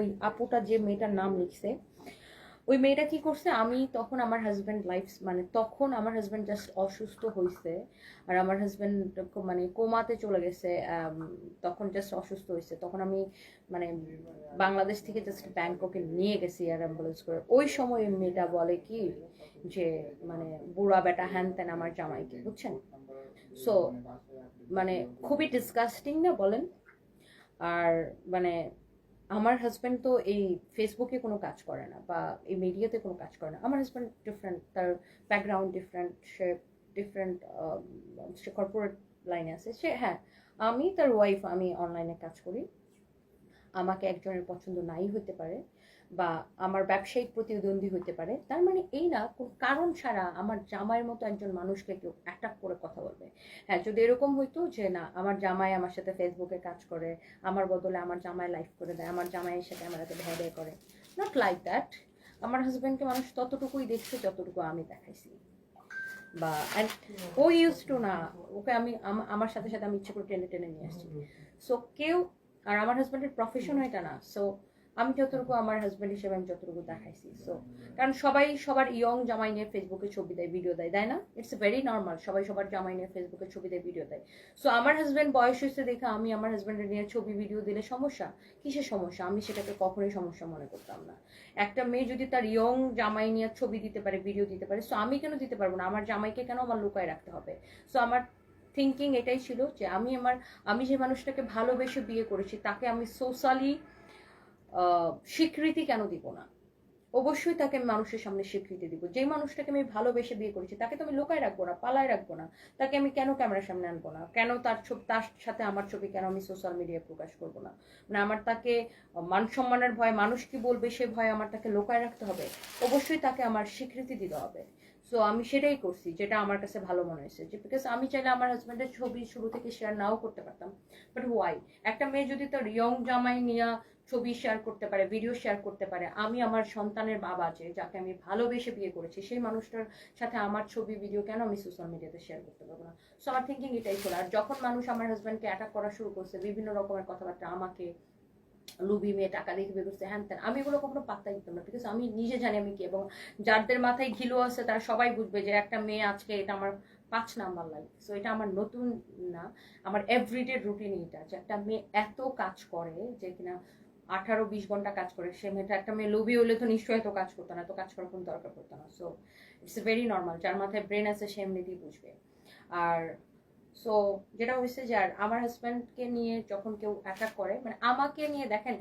ওই আপুটা যে মেয়েটার নাম লিখছে, ওই মেয়েটা কি করছে, আমি তখন আমার হাজব্যান্ড লাইফ মানে তখন আমার হাজব্যান্ড জাস্ট অসুস্থ হয়েছে আর আমার হাজব্যান্ড মানে কোমাতে চলে গেছে তখন জাস্ট অসুস্থ হয়েছে তখন আমি মানে বাংলাদেশ থেকে জাস্ট ব্যাংককে নিয়ে গেছি আর অ্যাম্বুলেন্স করে। ওই সময় মেয়েটা বলে কি, যে মানে বুড়া বেটা হ্যান ত্যান আমার জামাইকে, বুঝছেন? সো মানে খুবই ডিসকাস্টিং না বলেন? আর মানে আমার হাজব্যান্ড তো এই ফেসবুকে কোনো কাজ করে না বা এই মিডিয়াতে কোনো কাজ করে না। আমার হাজব্যান্ড ডিফারেন্ট তার ব্যাকগ্রাউন্ড ডিফারেন্ট সে ডিফারেন্ট সে কর্পোরেট লাইনে আছে। সে হ্যাঁ আমি তার ওয়াইফ আমি অনলাইনে কাজ করি। আমাকে একজনের পছন্দ নাই হতে পারে। বা আমার ব্যবসায়িক প্রতিদ্বন্দ্বী হতে পারে তার মানে এই না কোন কারণ ছাড়া আমার জামাইয়ের মতো একজন মানুষকে কেউ অ্যাটাক করে কথা বলবে। হ্যাঁ যদি এরকম হইতো যে না আমার জামাই আমার সাথে ফেসবুকে কাজ করে আমার বদলে আমার জামাই লাইভ করে দেয় আমার জামাইয়ের সাথে আমার হাতে ভ্যাডে করে নট লাইক দ্যাট আমার হাজব্যান্ডকে মানুষ ততটুকুই দেখছে যতটুকু আমি দেখাইছি। বা ও ইউজ টু না ওকে আমি আমার সাথে সাথে আমি ইচ্ছে করে টেনে টেনে নিয়ে আসছি। সো কেউ আর আমার হাজব্যান্ডের প্রফেশন এটা না। সো আমি যতটুকু আমার হাজব্যান্ড হিসেবে আমি যতটুকু দেখাইছি। সো কারণ সবাই সবার ইয়ং জামাই নিয়ে ফেসবুকে ছবি দেয় ভিডিও দেয়, তাই না? ইটস ভেরি নর্মাল সবাই সবার জামাই নিয়ে ফেসবুকে ছবি দেয় ভিডিও দেয়। সো আমার হাজব্যান্ড বয়স হয়েছে দেখে আমি আমার হাজব্যান্ডের নিয়ে ছবি ভিডিও দিলে সমস্যা? কিসের সমস্যা? আমি সেটাকে কখনোই সমস্যা মনে করতাম না। একটা মেয়ে যদি তার ইয়ং জামাই নিয়ে ছবি দিতে পারে ভিডিও দিতে পারে সো আমি কেন দিতে পারব না? আমার জামাইকে কেন আমার লুকায় রাখতে হবে? সো আমার থিঙ্কিং এটাই ছিল যে আমি আমার, আমি যে মানুষটাকে ভালোবেসে বিয়ে করেছি, তাকে আমি সোশ্যালি স্বীকৃতি কেন দিব না? অবশ্যই তাকে আমি মানুষের সামনে স্বীকৃতি দিব। যে মানুষটাকে আমি ভালোবেসে বিয়ে করেছি, তাকে তো আমি লোকায় রাখব না, পালায় রাখব না। তাকে আমি কেন ক্যামেরার সামনে আনব না? কেন তার ছবি, তার সাথে আমার ছবি কেন আমি সোশ্যাল মিডিয়ায় প্রকাশ করব না? মানে আমার তাকে মান সম্মানের ভয় মানুষ কি বলবে, সে ভয় আমার তাকে লোকায় রাখতে হবে? অবশ্যই তাকে আমার স্বীকৃতি দিতে হবে। সো আমি সেটাই করছি, যেটা আমার কাছে ভালো মনে হয়েছে। যে বিকজ আমি চাইলে আমার হাজব্যান্ডের ছবি শুরু থেকে শেয়ার নাও করতে পারতাম। বাট ওয়াই একটা মেয়ে যদি তার ইয়ং জামাই নিয়ে ছবি শেয়ার করতে পারে ভিডিও শেয়ার করতে পারে। আমি আমার সন্তানের বাবা যে, যাকে আমি ভালোবেসে বিয়ে করেছি, সেই মানুষটার সাথে আমার ছবি ভিডিও কেন আমি সোশ্যাল মিডিয়াতে শেয়ার করতে পারব না? সো আমার থিঙ্কিং এটাই ছিল আর যখন মানুষ আমার হাজব্যান্ডকে অ্যাটাক করা শুরু করছে, বিভিন্ন রকমের কথাবার্তা, আমাকে লুবি মেয়ে, টাকা দিয়ে বিয়ে করছে, হ্যান ত্যান, আমি এগুলো কখনো পাত্তা দিতাম না। বিকজ আমি নিজে জানি আমি কি এবং যাদের মাথায় ঘিলু আছে, তারা সবাই বুঝবে যে, একটা মেয়ে আজকে এটা আমার পাঁচ নাম্বার লাইফ সো এটা আমার নতুন না, আমার এভরিডে রুটিন এটা যে, একটা মেয়ে এত কাজ করে যে কিনা আঠারো বিশ ঘণ্টা কাজ করে। সে মেয়েটা, একটা মেয়ে লোভি হলে তো নিশ্চয়ই এত কাজ করতো না, তো কাজ করার কোনো দরকার পড়তো না। So it's a very normal যার মাথায় ব্রেন আছে সে এমনিতেই বুঝবে। আর সো যেটা হয়েছে যে, আর আমার হাজব্যান্ডকে নিয়ে যখন কেউ অ্যাটাক করে মানে আমাকে নিয়ে দেখেন,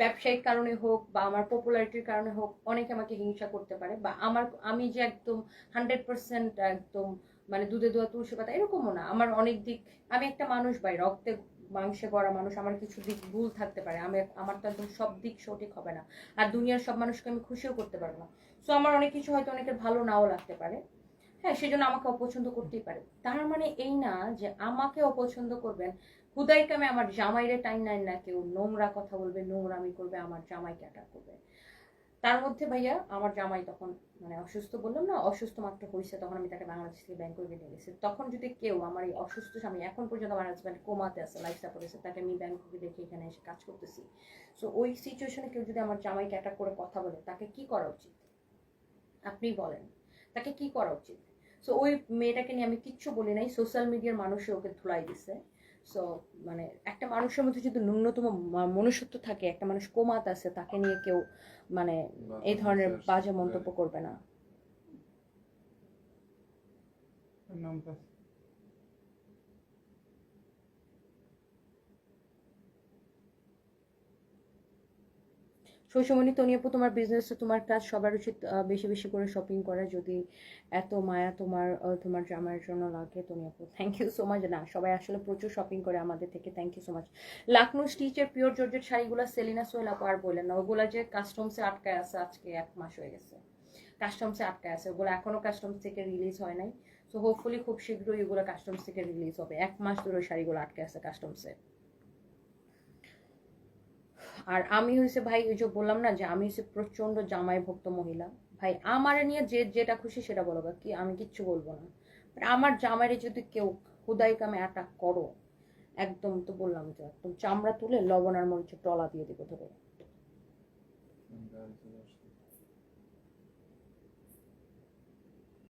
ব্যবসায়িক কারণে হোক বা আমার পপুলারিটির কারণে হোক, অনেকে আমাকে হিংসা করতে পারে বা আমার, আমি যে একদম হান্ড্রেড পার্সেন্ট একদম মানে দুধে দোয়া তুলসী পাতা এরকমও না। আমার অনেক দিক, আমি একটা মানুষ ভাই, রক্তে মাংসে গড়া মানুষ, আমার কিছু দিক ভুল থাকতে পারে। আমি, আমার তো একদম সব দিক সঠিক হবে না। আর দুনিয়ার সব মানুষকে আমি খুশিও করতে পারব না। সো আমার অনেক কিছু হয়তো অনেকের ভালো নাও লাগতে পারে। হ্যাঁ সেজন্য আমাকে অপছন্দ করতেই পারে। তার মানে এই না যে আমাকে অপছন্দ করবেন। হুদাই কামে আমার জামাইরে টাইম নাই না কেউ। নোংরা কথা বলবে, নোংরামি করবে, আমার জামাইকে অ্যাটাক করবে। তার মধ্যে ভাইয়া আমার জামাই তখন মানে অসুস্থ বললাম না, অসুস্থ মাত্র হয়েছে তখন আমি তাকে বাংলাদেশ থেকে ব্যাংককে নিয়ে গেছি। তখন যদি কেউ আমার এই অসুস্থ স্বামী, এখন পর্যন্ত আমার হাজব্যান্ড কোমাতে আছে লাইফ সাপোর্ট আছে তাকে আমি ব্যাংককে দেখে এখানে এসে কাজ করতেছি। সো ওই সিচুয়েশনে কেউ যদি আমার জামাইকে অ্যাটাক করে কথা বলে, তাকে কি করা উচিত? আপনি বলেন, তাকে কি করা উচিত? সো ওই মেয়েটাকে নিয়ে আমি কিচ্ছু বলি নাই সোশ্যাল মিডিয়ার মানুষে ওকে ধুলাই দিছে। সো মানে একটা মানুষের মধ্যে যদি ন্যূনতম মনুষ্যত্ব থাকে একটা মানুষ কোমাত আছে তাকে নিয়ে কেউ মানে এই ধরনের বাজে মন্তব্য করবে না। নামটা শৈশমণি তনিয়াপু তোমার বিজনেস তোমার কাজ সবার উচিত বেশি বেশি করে শপিং করা। যদি এত মায়া তোমার তোমার জামাইয়ের জন্য লাগে তনিয়াপু থ্যাংক ইউ সো মাচ না, সবাই আসলে প্রচুর শপিং করে আমাদের থেকে thank you so much Lucknow স্টিচের পিওর জর্জের শাড়িগুলো সেলিনা সোহেল আপু আর বললেন না, ওগুলো যে কাস্টমসে আটকায় আছে, আজকে এক মাস হয়ে গেছে। কাস্টমসে আটকায় আছে, ওগুলো এখনও কাস্টমস থেকে রিলিজ হয় নাই। সো হোপফুলি খুব শীঘ্রই ওগুলো কাস্টমস থেকে রিলিজ হবে। এক মাস ধরে শাড়িগুলো আটকে আছে কাস্টমসে আর আমি হয়েছে ভাই, ওই যে বললাম না যে আমি হচ্ছে প্রচণ্ড জামাই ভক্ত মহিলা। ভাই, আমার নিয়ে যে যেটা খুশি সেটা বলো কি আমি কিচ্ছু বলব না। আমার জামাইরে যদি কেউ হুদাই কামে অ্যাটাক করো, একদম তো বললাম যে একদম চামড়া তুলে লবণ আর মরিচের টলা দিয়ে দেবো ধরে।